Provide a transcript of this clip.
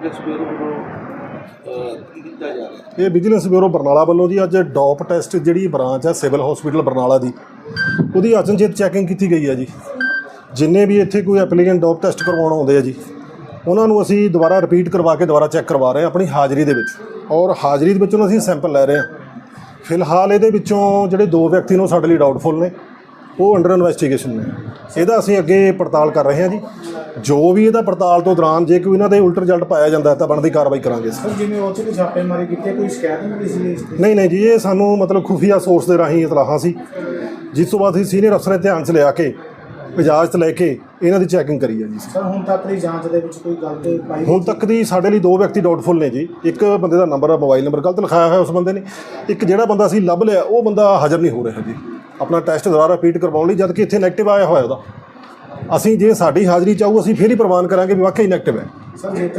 Vigilance bureau ਵੱਲੋਂ ਕੀ ਕੀਤਾ ਜਾ ਰਿਹਾ? ਇਹ ਵਿਜੀਲੈਂਸ ਬਿਊਰੋ ਬਰਨਾਲਾ ਵੱਲੋਂ ਜੀ ਅੱਜ ਡੌਪ ਟੈਸਟ ਜਿਹੜੀ ਬ੍ਰਾਂਚ ਹੈ ਸਿਵਲ ਹਸਪੀਟਲ ਬਰਨਾਲਾ ਦੀ, ਉਹਦੀ ਅਚਨਚੇਤ ਚੈਕਿੰਗ ਕੀਤੀ ਗਈ ਹੈ ਜੀ। ਜਿੰਨੇ ਵੀ ਇੱਥੇ ਕੋਈ ਐਪਲੀਕੈਂਟ ਡੌਪ ਟੈਸਟ ਕਰਵਾਉਣ ਆਉਂਦੇ ਆ ਜੀ, ਉਹਨਾਂ ਨੂੰ ਅਸੀਂ ਦੁਬਾਰਾ ਰਿਪੀਟ ਕਰਵਾ ਕੇ ਦੁਬਾਰਾ ਚੈੱਕ ਕਰਵਾ ਰਹੇ ਹਾਂ ਆਪਣੀ ਹਾਜ਼ਰੀ ਦੇ ਵਿੱਚ। ਔਰ ਹਾਜ਼ਰੀ ਦੇ ਵਿੱਚੋਂ ਅਸੀਂ ਸੈਂਪਲ ਲੈ ਰਹੇ ਹਾਂ। ਫਿਲਹਾਲ ਇਹਦੇ ਵਿੱਚੋਂ ਜਿਹੜੇ ਦੋ ਵਿਅਕਤੀ ਨੇ ਉਹ ਸਾਡੇ ਲਈ ਡਾਊਟਫੁਲ ਨੇ, ਉਹ ਅੰਡਰ ਇਨਵੈਸਟੀਗੇਸ਼ਨ ਨੇ। ਇਹਦਾ ਅਸੀਂ ਅੱਗੇ ਪੜਤਾਲ ਕਰ ਰਹੇ ਹਾਂ ਜੀ। ਜੋ ਵੀ ਇਹਦਾ ਪੜਤਾਲ ਤੋਂ ਦੌਰਾਨ ਜੇ ਕੋਈ ਇਹਨਾਂ ਦੇ ਉਲਟ ਰਿਜ਼ਲਟ ਪਾਇਆ ਜਾਂਦਾ ਤਾਂ ਬਣਦੀ ਕਾਰਵਾਈ ਕਰਾਂਗੇ ਸਰ ਜਿਵੇਂ ਉਹ ਚ ਕੋਈ ਛਾਪੇਮਾਰੀ ਕੀਤੀ ਕੋਈ ਸ਼ਿਕਾਇਤ ਨਹੀਂ ਮਿਲੀ ਸੀ ਇਸ ਨਹੀਂ ਨਹੀਂ ਜੀ ਇਹ ਸਾਨੂੰ ਮਤਲਬ ਖੁਫੀਆ ਸੋਰਸ ਦੇ ਰਾਹੀਂ ਇਤਲਾਹਾਂ ਸੀ। ਜਿਸ ਤੋਂ ਬਾਅਦ ਅਸੀਂ ਸੀਨੀਅਰ ਅਫਸਰ ਦੇ ਧਿਆਨ 'ਚ ਲਿਆ ਕੇ ਇਜਾਜ਼ਤ ਲੈ ਕੇ ਇਹਨਾਂ ਦੀ ਚੈਕਿੰਗ ਕਰੀ ਹੈ ਜੀ ਸਰ ਹੁਣ ਤੱਕ ਦੀ ਜਾਂਚ ਦੇ ਵਿੱਚ ਕੋਈ ਗਲਤ ਪਾਈ ਹੁਣ ਤੱਕ ਦੀ ਸਾਡੇ ਲਈ ਦੋ ਵਿਅਕਤੀ ਡਾਊਟਫੁਲ ਨੇ ਜੀ। ਇੱਕ ਬੰਦੇ ਦਾ ਨੰਬਰ ਮੋਬਾਈਲ ਨੰਬਰ ਗਲਤ ਲਿਖਾਇਆ ਹੋਇਆ ਉਸ ਬੰਦੇ ਨੇ। ਇੱਕ ਜਿਹੜਾ ਬੰਦਾ ਅਸੀਂ ਲੱਭ ਲਿਆ ਉਹ ਬੰਦਾ ਹਾਜ਼ਰ ਨਹੀਂ ਹੋ ਰਿਹਾ ਜੀ। ਆਪਣਾ ਟੈਸਟ ਦੁਬਾਰਾ ਰਿਪੀਟ ਕਰਵਾਉਣ ਲਈ ਜਦ ਕਿ ਇੱਥੇ ਨੈਗੇਟਿਵ ਆਇਆ ਹੋਇਆ ਉਹਦਾ। ਅਸੀਂ ਜੇ ਸਾਡੀ ਹਾਜ਼ਰੀ ਚਾਹੂ ਅਸੀਂ ਫਿਰ ਹੀ ਪ੍ਰਵਾਨ ਕਰਾਂਗੇ ਵੀ ਵਾਕਈ ਇਨੈਕਟਿਵ ਹੈ। ਸਰ, ਜੇਕਰ